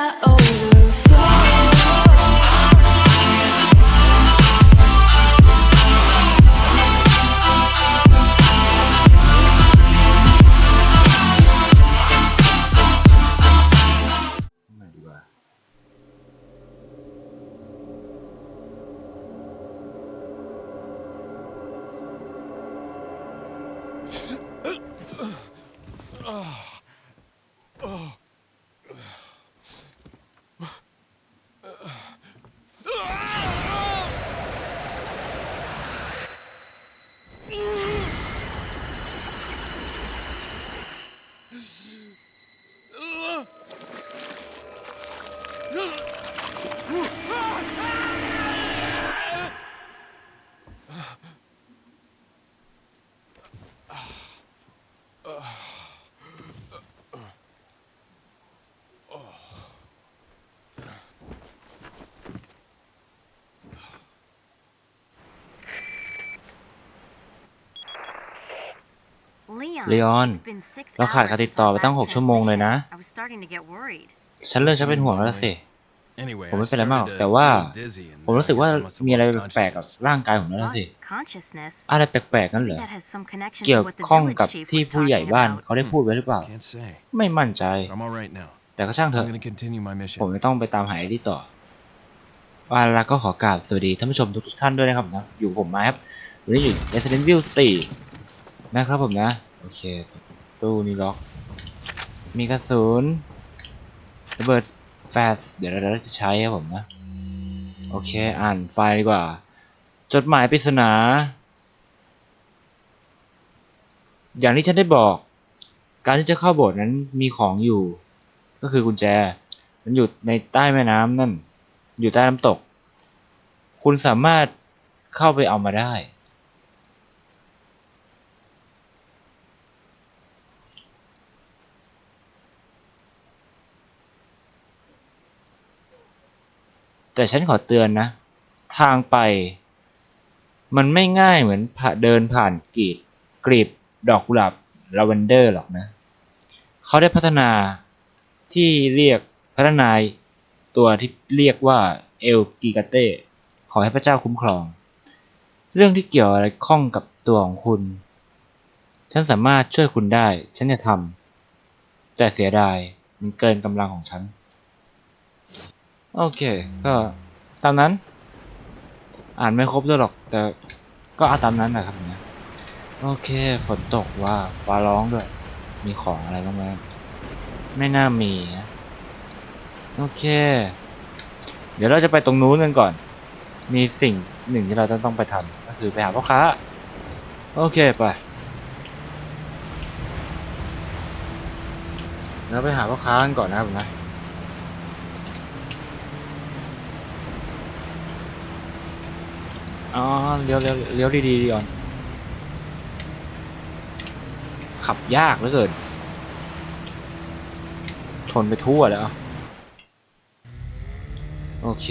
I Leon, Leon, เราขาดการติดต่อไปตั้งหกชั่วโมงเลยนะ ฉันเริ่มจะเป็นห่วงแล้วล่ะสิ Anyway, ผมไม่ I เป็นไรมาก started to แต่ว่า feel dizzy and ผมรู้สึกว่า I guess I must have มีอะไร lost แปลกๆกับ consciousness. ร่างกายผมนั่นนะสิ consciousnness อะไรแปลกๆนั่นเหรอ That has some connection เกี่ยว to what the ข้อง village กับ chief ที่ was ผู้ใหญ่ talking บ้าน about. เขาได้พูดไว้หรือเปล่า Can't say. ไม่มั่นใจ But I'm all right now. แต่ก็ช่างเถ I'm อะ gonna continue my ผม mission. จะต้องไปตามหาไอ้ที่ต่อว่าแล้วก็ขอกราบสวัสดีท่านผู้ชมทุกๆท่านด้วยนะครับนะ อยู่ผมมาครับ วันนี้อยู่ Resident Evil 4 นะครับผมนะโอ เค ตู้นี้ล็อก มีกระสุนระเบิดแฟลชเดี๋ยวเราจะใช้ครับผมนะ โอเค อ่านไฟล์ดีกว่า จดหมายปริศนา อย่างที่ฉันได้บอก การที่จะเข้าโบสถ์นั้นมีของอยู่ ก็คือกุญแจ มันอยู่ในใต้แม่น้ำนั่น อยู่ใต้น้ำตก คุณสามารถเข้าไปเอามาได้ แต่ฉันขอเตือนนะ ทางไป มันไม่ง่ายเหมือนเดินผ่านกรีดกรีบดอกกุหลาบลาเวนเดอร์หรอกนะ เขาได้พัฒนาที่เรียกพัฒนาตัวที่เรียกว่าเอลกิกาเต้ขอให้พระเจ้าคุ้มครอง เรื่องที่เกี่ยวอะไรข้องกับตัวของคุณ ฉันสามารถช่วยคุณได้ ฉันจะทำแต่เสียดายมันเกินกำลังของฉัน โอเค ก็ตามนั้น อ่านไม่ครบด้วยหรอก แต่ก็เอาตามนั้นนะครับนะโอเคฝนตกว่าฟ้าร้องด้วย มีของอะไรบ้างไหมไม่น่ามีนะโอเค เดี๋ยวเราจะไปตรงนู้นกันก่อน มีสิ่งหนึ่งที่เราต้องไปทำก็คือไปหาพ่อค้า โอเคไปเราไปหาพ่อค้ากันก่อนนะครับนะ อ๋อเลี้ยวเลี้ยวเลี้ยวดีๆดีก่อน ขับยากเหลือเกินชนไปทั่วแล้ว โอเค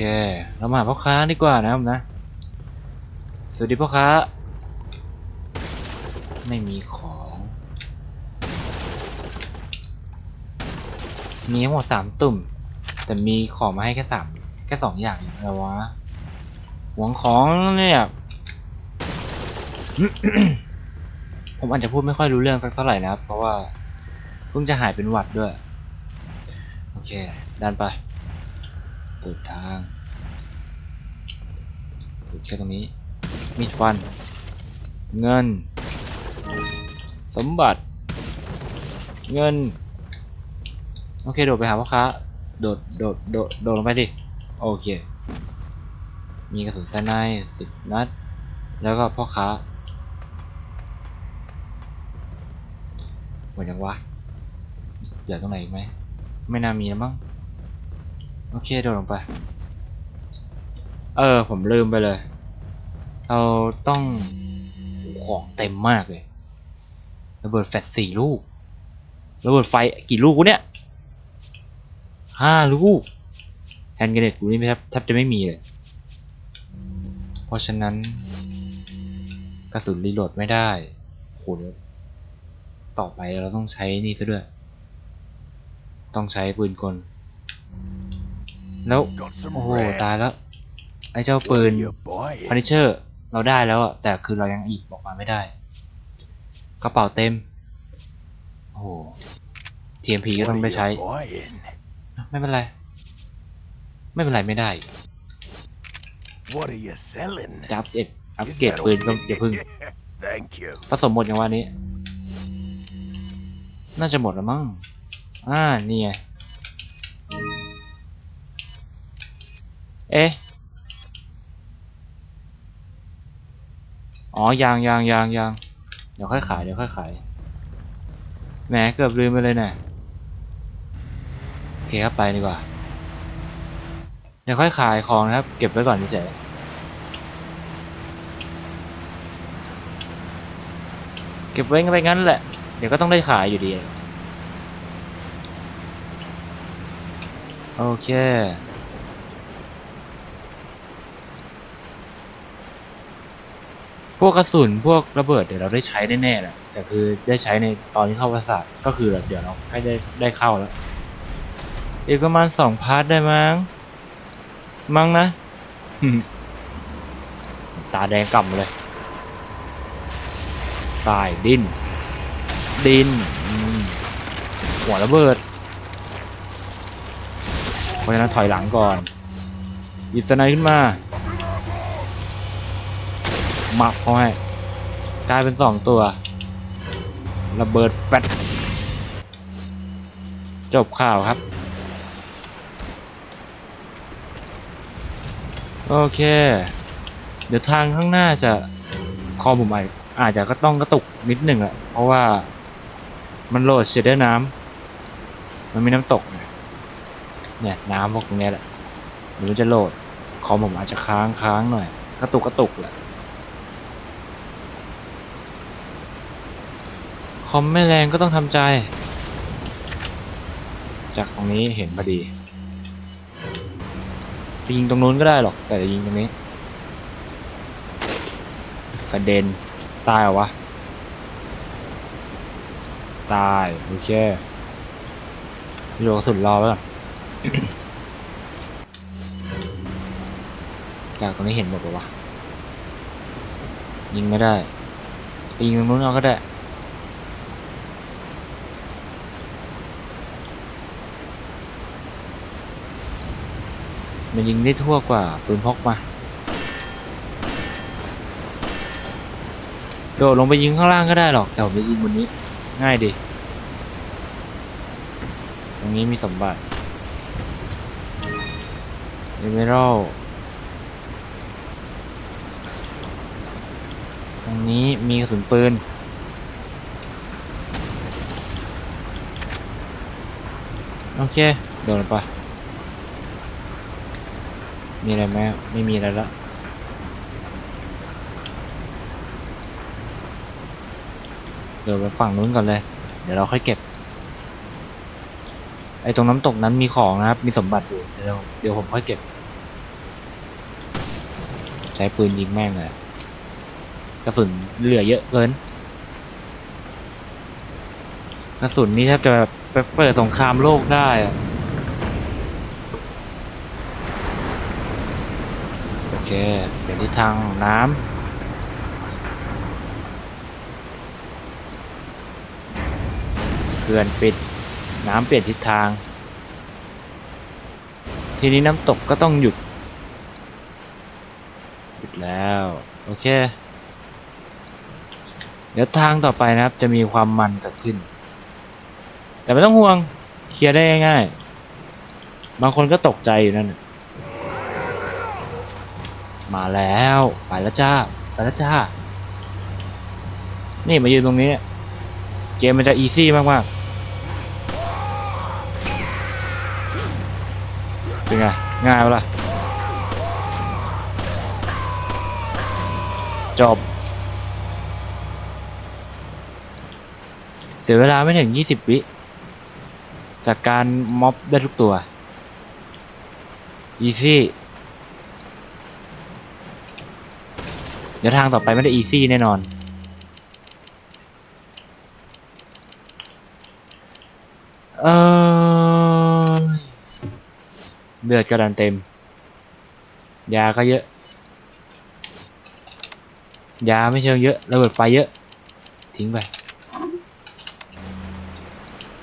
เรามาพ่อค้าดีกว่านะครับนะ สวัสดีพ่อค้า ไม่มีของ มีทั้งหมดสามตุ่ม แต่มีของมาให้แค่สามแค่สองอย่างอย่างไรวะ หวงของเนี่ย ผมอาจจะพูดไม่ค่อยรู้เรื่องสักเท่าไหร่นะครับ เพราะว่าเพิ่งจะหายเป็นหวัดด้วย โอเคดันไปตูดทางตูดแค่ตรงนี้ มีดฟัน เงิน สมบัติ เงิน โอเค โดดไปหาพ่อค้า โดด โดด โดด โดดลงไปสิ โอเค มีกระสุนไซไนสิบนัด แล้วก็พ่อค้าหมดยังวะเหลือตรงไหนอีกไหม ไม่น่ามีแล้วมั้ง โอเคโดดลงไป เออ ผมลืมไปเลย เราต้องของเต็มมากเลย ระเบิดแฟลชสี่ลูก ระเบิดไฟกี่ลูกกูเนี่ยห้าลูกแฮนด์เกรเนตกูนี่แทบแทบจะไม่มีเลย เพราะฉะนั้น กระสุนรีโหลดไม่ได้โหเดี๋ยวต่อไปเราต้องใช้นี่ซะด้วย ต้องใช้ปืนกล แล้ว โอ้โห ตายแล้ว ไอ้เจ้าปืนฟอร์นิเจอร์ เราได้แล้วอะแต่คือเรายังอีกออกมาไม่ได้ กระเป๋าเต็ม โอ้โห TMP ก็ต้องไปใช้ ไม่เป็นไร ไม่เป็นไรไม่ได้ What are you selling? จะอัพเกรดอัพ Is เกรด that ปืนก็ all? อย่าพึ่ง Thank you. ผสมหมดอย่างวันนี้ น่าจะหมดแล้วมั้ง อ่า นี่ไง เอ๊ะ อ๋อ ยางยางยางยางเดี๋ยวค่อยขาย เดี๋ยวค่อยขาย แหม เกือบลืมไปเลยน่ะโอเคครับไปดีกว่า เดี๋ยวค่อยขายของนะครับ เก็บไว้ก่อนเฉยเก็บไว้ไปงั้นแหละ เดี๋ยวก็ต้องได้ขายอยู่ดี โอเคพวกกระสุนพวกระเบิดเดี๋ยวเราได้ใช้แน่ๆแหละแต่คือได้ใช้ในตอนที่เข้าประสาทก็คือแบบเดี๋ยวเราใกล้ได้ได้เข้าแล้วอีกประมาณสองพาร์ทได้มั้ง มั้งนะ ตาแดงกล่ำเลย ตายดิน ดินอืมหัวระเบิดเพราะฉะนั้นถอยหลังก่อน หยิบสไนด์ขึ้นมาหมักเขาให้กลายเป็นสองตัว ระเบิดแฟตจบข่าวครับ โอเค เดี๋ยวทางข้างหน้าจะคอผมอาจอาจจะก็ต้องกระตุกนิดหนึ่งอะเพราะว่ามันโหลดเสร็จด้วยน้ำมันมีน้ำตก เนี่ยเนี่ยน้ำพวกตรงเนี้ยแหละเดี๋ยวมันจะโหลดคอมผมอาจจะค้างค้างหน่อย กระตุกกระตุกแหละคอมไม่แรงก็ต้องทำใจ จากตรงนี้เห็นพอดี ไปยิงตรงนู้นก็ได้หรอก แต่จะยิงตรงนี้ กระเด็น ตายเหรอวะ ตาย โอเคโยกสุดรอไว้ก่อนจากตรงนี้เห็นหมดปะวะ ยิงไม่ได้ไปยิงตรงนู้นเอาก็ได้ มันยิงได้ทั่วกว่าปืนพกมาโดดลงไปยิงข้างล่างก็ได้หรอกแต่ผมจะยิงบนนี้ ง่ายดีตรงนี้มีสมบัติเอเมอรัลตรงนี้มีกระสุนปืนโอเคโดนไป มีอะไรไหมไม่มีอะไรละเดี๋ยวไปฝั่งนู้นก่อนเลย เดี๋ยวเราค่อยเก็บ ไอ้ตรงน้ำตกนั้นมีของนะครับ มีสมบัติอยู่ เดี๋ยวเดี๋ยวผมค่อยเก็บ ใช้ปืนยิงแม่งเลยกระสุนเหลือเยอะเกินกระสุนนี่แทบจะแบบไปเปิดสงครามโลกได้อะ โอ เคเปลี่ยนทิศทางน้ำเขื่อนปิดน้ำเปลี่ยนทิศทาง ทีนี้น้ำตกก็ต้องหยุด หยุดแล้ว โอเค เดี๋ยวทางต่อไปนะครับ จะมีความมันเกิดขึ้น แต่ไม่ต้องห่วง เคลียร์ได้ง่ายๆบางคนก็ตกใจอยู่นั่นน่ะ มาแล้ว ไปแล้วจ้า ไปแล้วจ้า นี่มายืนตรงนี้ เกมมันจะอีซี่มากๆ เป็นไง ง่ายปะล่ะ จบ เสียเวลาไม่ถึง 20 วิ จากการม็อบได้ทุกตัว อีซี่ เดี๋ยวทางต่อไปไม่ได้อีซี่แน่นอน เออเลือดก็ดันเต็ม ยาก็เยอะ ยาไม่เชิงเยอะระเบิดไฟเยอะ ทิ้งไป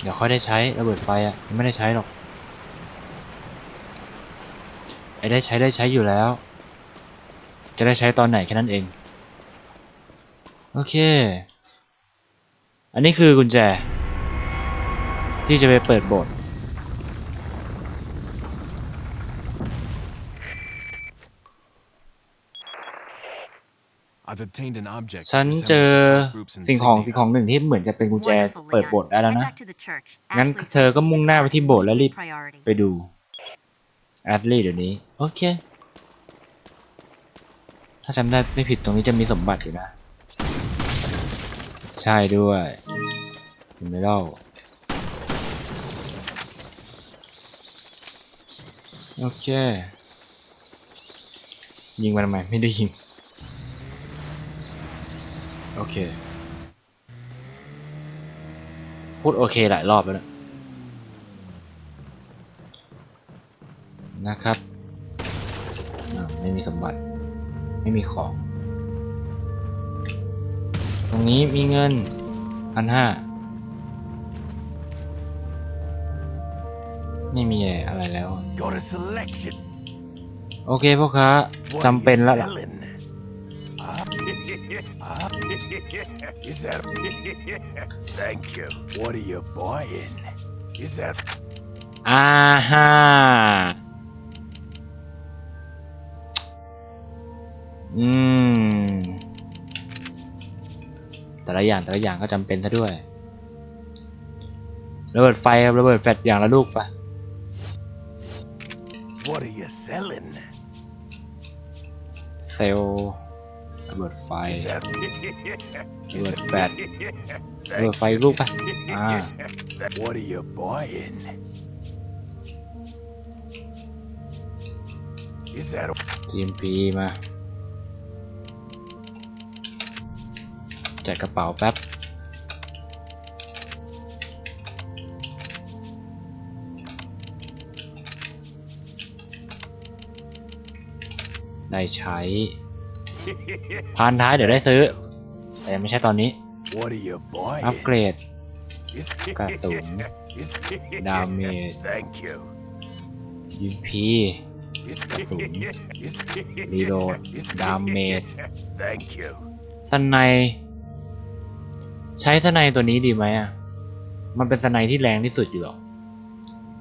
เดี๋ยวค่อยได้ใช้ระเบิดไฟอะ่ะ ไม่ได้ใช้หรอก ไอ้ได้ใช้ได้ใช้อยู่แล้ว จะได้ใช้ตอนไหนแค่นั้นเอง โอเค อันนี้คือกุญแจ ที่จะไปเปิดโบสถ์ I've obtained an object. ฉัน that เจอ resembles the group's สิ่งของ insignia. สิ่งของหนึ่งที่เหมือนจะเป็นกุญแจ Wonderful, เปิด Leon. โบสถ์ได้แล้ว Head นะ back to the church. งั้น Ashley เธอ said ก็มุ่งหน้าไปที่โบสถ์แล้วรีบ priority. ไปดูแอดลี่เดี๋ยวนี้ โอเค ถ้าจำได้ไม่ผิดตรงนี้จะมีสมบัติอยู่นะ ใช่ด้วยเห็นไหมเล่าโอเค ยิงมันทำไมไม่ได้ยิง โอเค พูดโอเคหลายรอบแล้วนะนะครับ ไม่มีสมบัติ ไม่มีของ ตรงนี้มีเงินพันห้าไม่มีอะไรแล้ว Got a selection. โอเคพ่อค้า What จำเป็น are แล้ว you ล่ะ selling? Ah, ah, Is อืม แต่ละอย่างแต่ละอย่างก็จำเป็นซะด้วย ระเบิดไฟครับระเบิดแฟลชอย่างละลูกปะ What are you selling? เซลล์ระเบิดไฟ Is that? ระเบิดแฟลชระเบิดไฟอีกลูกปะอ่า What are you buying? Is that? TMP มา แจกกระเป๋าแป๊บ ได้ใช้ พานท้ายเดี๋ยวได้ซื้อ แต่ยังไม่ใช่ตอนนี้ What are you อัป buying? เกรด Is- กระสุนดาเมจ Thank you. ยิมพีกระสุนรีโหลดดาเมจ Thank you. สไนด์ ใช้สไนด์ตัวนี้ดีไหมอะ มันเป็นสไนด์ที่แรงที่สุดอยู่หรอก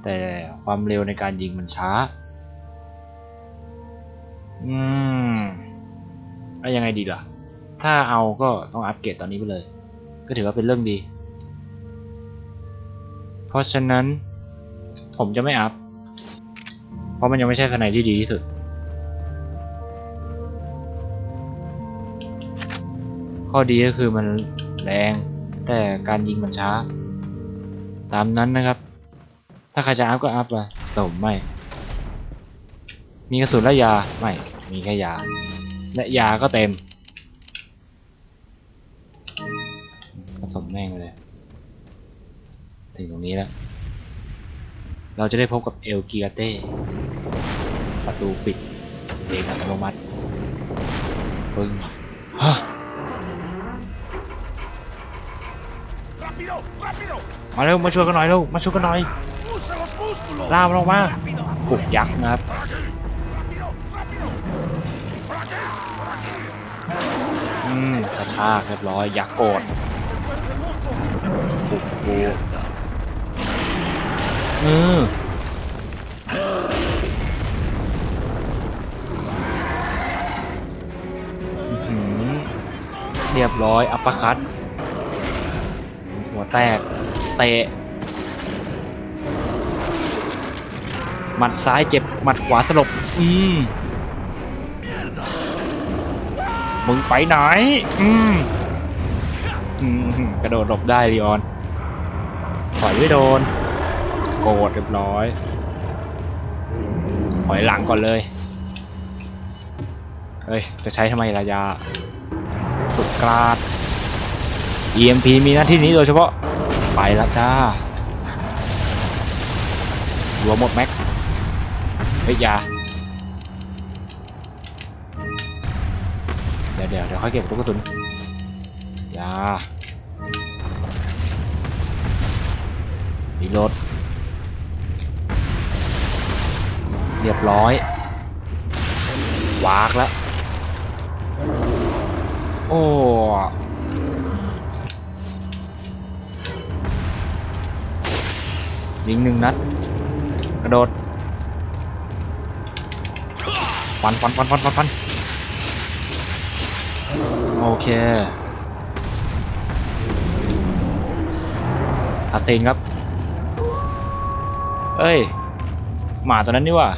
แต่ความเร็วในการยิงมันช้า อืมแล้วยังไงดีล่ะ ถ้าเอาก็ต้องอัปเกรดตอนนี้ไปเลย ก็ถือว่าเป็นเรื่องดี เพราะฉะนั้น ผมจะไม่อัพ เพราะมันยังไม่ใช่สไนด์ที่ดีที่สุดข้อดีก็คือมันแรง แต่การยิงมันช้า ตามนั้นนะครับ ถ้าใครจะอัพก็อัพไปแต่ผมไม่ มีกระสุนและยา ไม่ มีแค่ยา และยาก็เต็มผสมแม่งเลย ถึงตรงนี้แล้ว เราจะได้พบกับเอลกิอาเต้ ประตูปิดเองอัตโนมัติปึ้งฮะ มาเร็วมาช่วยกันหน่อยเร็วมาช่วยกันหน่อยล่ามันออกมาปุกยักษ์นะครับอืมกระชากเรียบร้อยยักษ์โกรธปลุกกูเอออื้อหือเรียบร้อยอัปคัต แตกเตะหมัดซ้ายเจ็บหมัดขวาสลบ อืมมึงไปไหนอืมอืมกระโดดหลบได้ลีออนถอยไม่โดน โกรธเรียบร้อย ถอยหลังก่อนเลย เฮ้ย จะใช้ทำไมระยาสุดกราด EMP มีหน้าที่นี้โดยเฉพาะ ไปแล้วจ้ารัวหมดแม็กเฮ้ยยาเดี๋ยวเดี๋ยวเดี๋ยวค่อยเก็บลูกกระสุนยาดีโหลดเรียบร้อยวากแล้วโอ้ ยิงหนึ่งนัด กระโดดฟันฟันฟันฟันฟันฟันโอเคอาเซนครับ เอ้ย หมาตัวนั้นนี่หว่า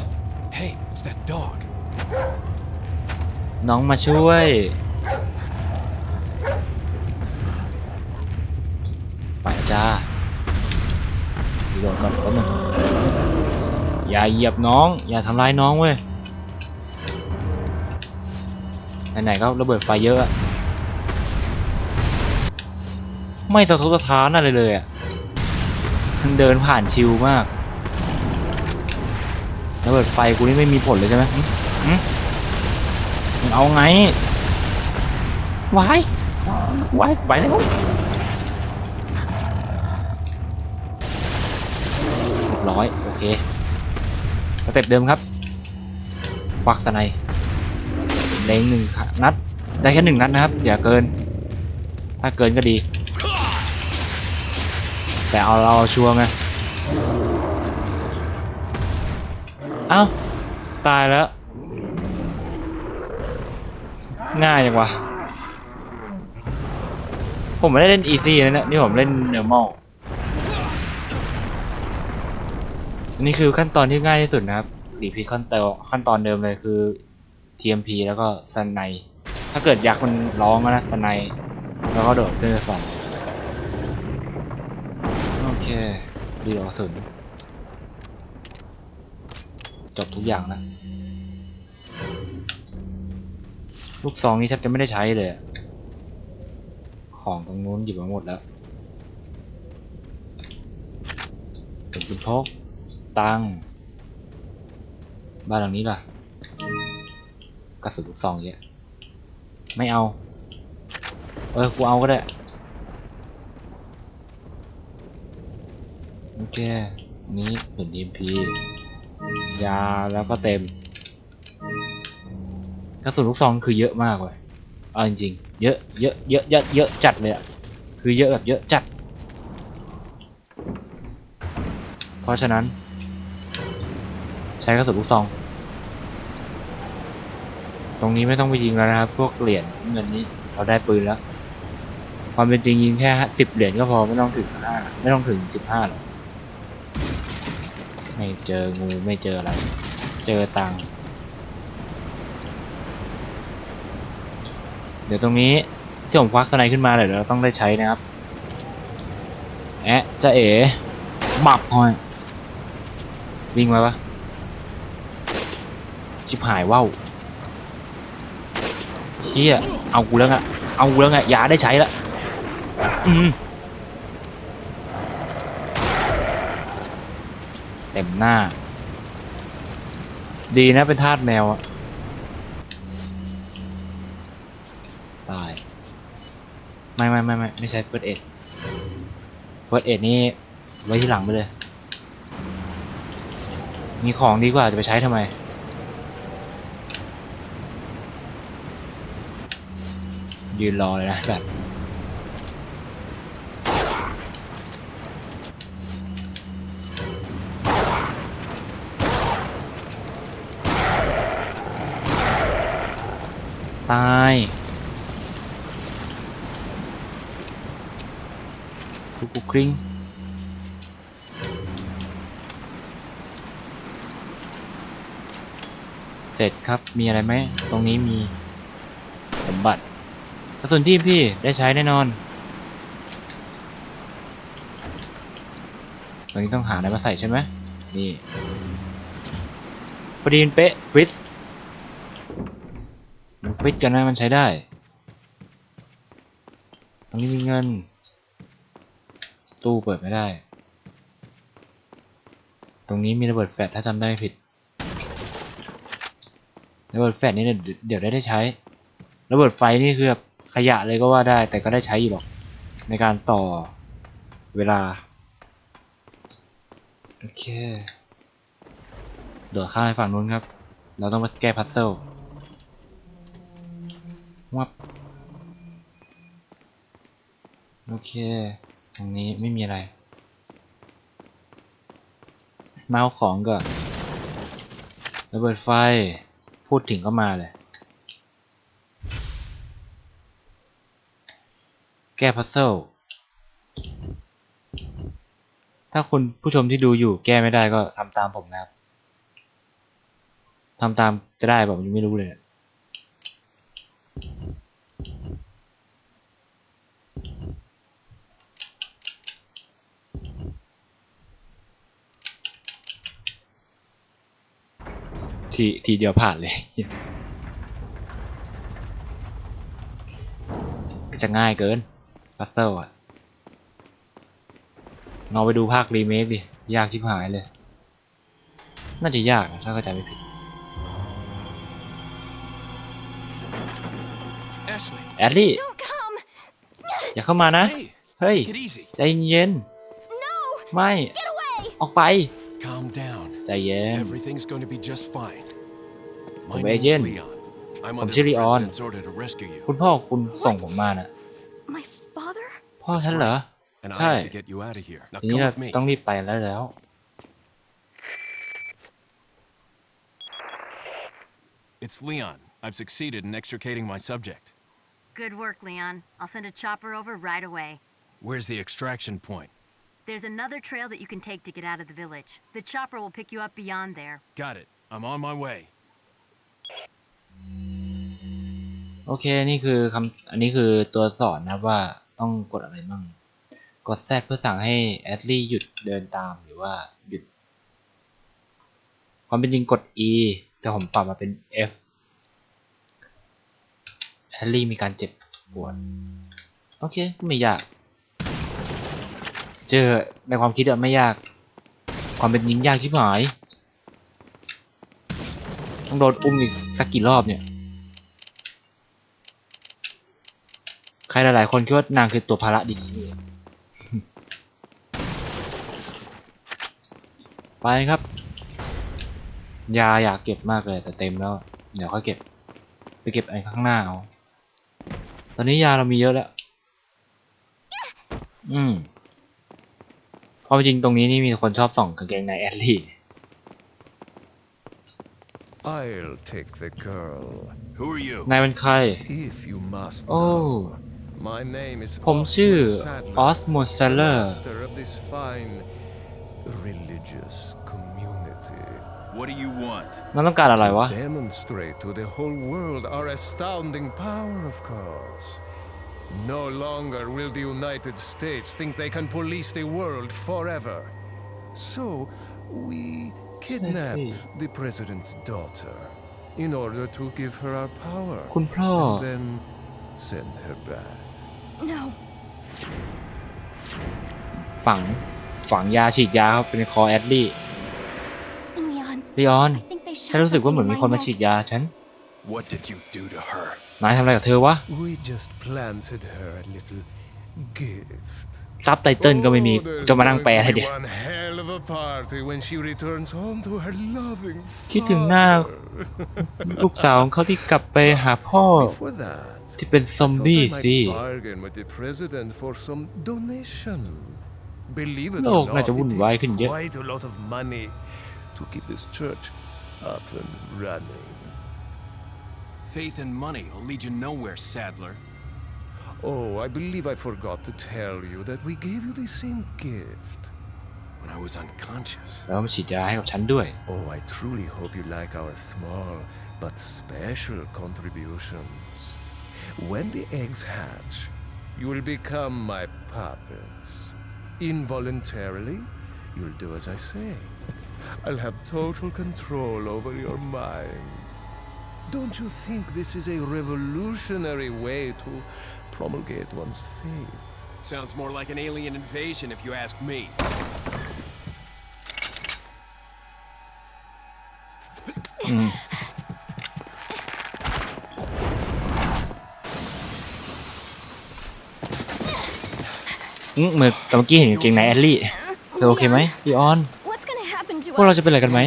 Hey, it's that dog. น้องมาช่วย ไปจ้า ดีโดนก่อนแป๊บนึงอย่าเหยียบน้อง อย่าทำร้ายน้องเว้ยไหนๆก็ระเบิดไฟเยอะไม่สะทกสะท้านอะไรเลยอะมันเดินผ่านชิลมากระเบิดไฟกูนี่ไม่มีผลเลยใช่ไหมมึงเอาไงวายวายไปแล้วเรียบร้อย โอเค สเต็ปเดิมครับควักสไนเล็งหนึ่งนัด ได้แค่หนึ่งนัดนะครับ อย่าเกิน ถ้าเกินก็ดี แต่เอาเราชัวร์ไงเอ้า ตายแล้ว ง่ายจังวะผมไม่ได้เล่น easy นะเนี่ยนี่ผมเล่น normal อั นนี้คือขั้นตอนที่ง่ายที่สุดนะครับรีพีขั้นตอนขั้นตอนเดิมเลยคือ TMP แล้วก็สไนถ้าเกิดอยากมันร้องอะนะสไนแล้วก็โดดขึ้นไปฝั่งโอเคดีกว่สุดจบทุกอย่างแล้วลูกซองนี้แทบจะไม่ได้ใช้เลย ของตรงนู้นหยิบมาหมดแล้วเป็นคุณพก ตังบ้านหลังนี้ล่ะกระสุนลูกซองเยอะไม่เอา เออกูเอาก็ได้โอเคนี้เป็น DMP ยาแล้วก็เต็มกระสุนลูกซองคือเยอะมากเว้ยเอาจริงๆเยอะเยอะเยอะเยอะเยอะจัดเลยอะคือเยอะแบบเยอะจัด เพราะฉะนั้น ใช้กระสุนลูกซอง ตรงนี้ไม่ต้องไปยิงแล้วนะครับ พวกเหรียญเงินนี้เราได้ปืนแล้ว ความเป็นจริงยิงแค่สิบเหรียญก็พอไม่ต้องถึงห้าไม่ต้องถึงสิบห้าหรอกไม่เจองูไม่เจออะไร เจอตังเดี๋ยวตรงนี้ที่ผมควักสไนขึ้นมาเดี๋ยวเราต้องได้ใช้นะครับ แอะจะเอ๋บับหอยวิ่งมาปะ ชิบหายว่าวเฮียเอากูแล้วไงเอากูแล้วไงยาได้ใช้แล้วอืมเต็มหน้า ดีนะเป็นทาสแมวอะตาย ไม่ไม่ไม่ไม่ไม่ใช่เฟิร์สเอ็ดเฟิร์สเอ็ดนี่ไว้ที่หลังไปเลย มีของดีกว่าจะไปใช้ทำไม ยืนรอเลยนะแบบตายกุกกุกริ้งเสร็จครับ มีอะไรไหม ตรงนี้มีสมบัติ ระสุนที่พี่ได้ใช้แน่นอนตรงนี้ต้องหาอะไรมาใส่ใช่ไหมนี่พอดีเป๊ะฟิตมันฟิตกันนะมันใช้ได้ ตรงนี้มีเงิน ตู้เปิดไม่ได้ ตรงนี้มีระเบิดแฟลชถ้าจำได้ไม่ผิดระเบิดแฟลชนี่เดี๋ยวเดี๋ยวได้ได้ใช้ระเบิดไฟนี่คือแบบ ขยะเลยก็ว่าได้ แต่ก็ได้ใช้อยู่หรอก ในการต่อเวลา โอเคเดี๋ยวข้ามไปฝั่งนู้นครับ เราต้องมาแก้พัซเซิลวับโอเคตรงนี้ไม่มีอะไร มาเอาของก่อนระเบิดไฟ พูดถึงก็มาเลย ก้พัซเซิลถ้าคุณผู้ชมที่ดูอยู่แก้ไม่ได้ก็ทำตามผมนะครับทำตามจะได้แบบยังไม่รู้เลยนี่ยทีทีเดียวผ่านเลยก็จะง่ายเกิน พัซเซิลอะเราไปดูภาครีเมคดิ ยากชิบหายเลย น่าจะยากนะถ้าเข้าใจไม่ผิด Ashley. แอดลี่ Don't come! อย่าเข้ามานะ Hey, เฮ้ย take it easy. ใจเย็น No! ไม่ Get away! ออกไป Calm down. ใจเย็น Everything's going to be just fine. My ผม name's Agent. Leon. I'm ผม under ชื่อ the ลีออน president's order to rescue you, คุณพ่อคุณส่งผมมานะ My father? พ่อฉันเหรอ and I Hi. have to get you out of here. Now ทีนี้ come เรา with me. ต้องรีบไปแล้วแล้ว It's Leon. I've succeeded in extricating my subject. Good work, Leon. I'll send a chopper over right away. Where's the extraction point? There's another trail that you can take to get out of the village. The chopper will pick you up beyond there. Got it. I'm on my way. โอเค นี่คือคำอันนี้คือตัวสอนนะครับว่า ต้องกดอะไรบ้าง กด Z เพื่อสั่งให้แอดลี่หยุดเดินตามหรือว่าหยุด ความเป็นจริงกด E แต่ผมปรับมาเป็น F แอดลี่มีการเจ็บปวด โอเคไม่ยาก เจอในความคิดอะไม่ยาก ความเป็นจริงยากชิบหาย ต้องโดนอุ้มอีกสักกี่รอบเนี่ย ใค รหลายๆคนคิดว่านางคือตัวภาระดีไปครับ ยาอยากเก็บมากเลยแต่เต็มแล้ว เดี๋ยวค่อยเก็บ ไปเก็บไอ้ข้างหน้าเอาตอนนี้ยาเรามีเยอะแล้ว อืมเพราะจริงๆตรงนี้นี่มีคนชอบส่องกางเกงในแอดลี่ I'll take the girl, Who are you? นายเป็นใคร if you must Oh. know. My name is ผมชื่อ Osmond Sadler, ออสโมเซเลอร์ master of this fine religious community. What do you want? นั่นต้องการอะไรวะ Demonstrate to the whole world our astounding power, of course. No longer will the United States think they can police the world forever. So, we kidnap see. the president's daughter in order to give her our power. คุณพ่อ and then send her back. No. ฝังฝังยาฉีดยาเข้าไปในคอแอดลี่ Leon, ลีออน I think they ฉัน shot รู้สึกว่าเหมือน something มี in คน my มาฉีด neck. ยาฉัน What did you do to her? นายทำอะไรกับเธอวะ We just planted her a little gift. ซับไตเติลก็ไม่มี Oh, there's จะมานั่งแปล going ให้ to เดี be ยว one hell of a party when she returns home to her loving คิดถึงหน้า father. ลูกสาวของเขาที่กลับไปหาพ่อ Before that, ที่เป็นซอม thought บี้ I might สิ bargain with the president for some donation. Believe it โล or กน่า not, จะวุ่น it วาย takes ขึ้นเยอะ quite a lot of money to keep this church up and running. Faith and money will lead you nowhere, Sadler. Oh, I believe I forgot to tell you that we gave you the same gift. When I was unconscious. แล้วมาฉีดยาให้กับฉันด้วย Oh, I truly hope you like our small but special contributions. When the eggs hatch, you will become my puppets. Involuntarily, you'll do as I say. I'll have total control over your minds. Don't you think this is a revolutionary way to promulgate one's faith? Sounds more like an alien invasion if you ask me. Mm. เหมือนกับเมื่อกี้เห็นกางเกงในแอลลี่เธอโอเคไหมพี่ออน พวกเราจะเป็นอะไรกันไหม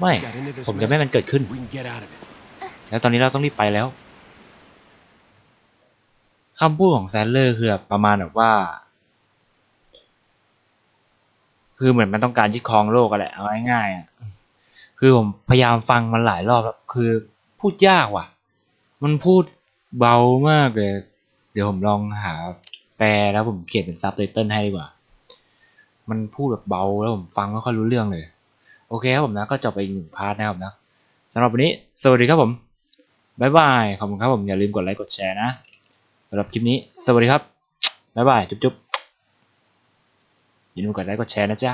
ไม่ ผมจะไม่ให้มันเกิดขึ้น แล้วตอนนี้เราต้องรีบไปแล้วคำพูดของแซนเลอร์คือประมาณแบบว่า คือเหมือนมันต้องการยึดครองโลกกันแหละเอาง่ายๆอะคือผมพยายามฟังมันหลายรอบแล้วคือพูดยากว่ะ มันพูดเบามากเลย เดี๋ยวผมลองหา แปลแล้วผมเขียนเป็นซับไตเติลให้ดีกว่า มันพูดแบบเบาแล้วผมฟังไม่ค่อยรู้เรื่องเลย โอเคครับผมนะก็จบไปอีกหนึ่งพาร์ทนะครับนะสำหรับวันนี้ สวัสดีครับผมบ๊ายบาย ขอบคุณครับผม อย่าลืมกดไลค์กดแชร์นะสำหรับคลิปนี้ สวัสดีครับบ๊ายบาย จุ๊บๆอย่าลืมกดไลค์กดแชร์นะจ๊ะ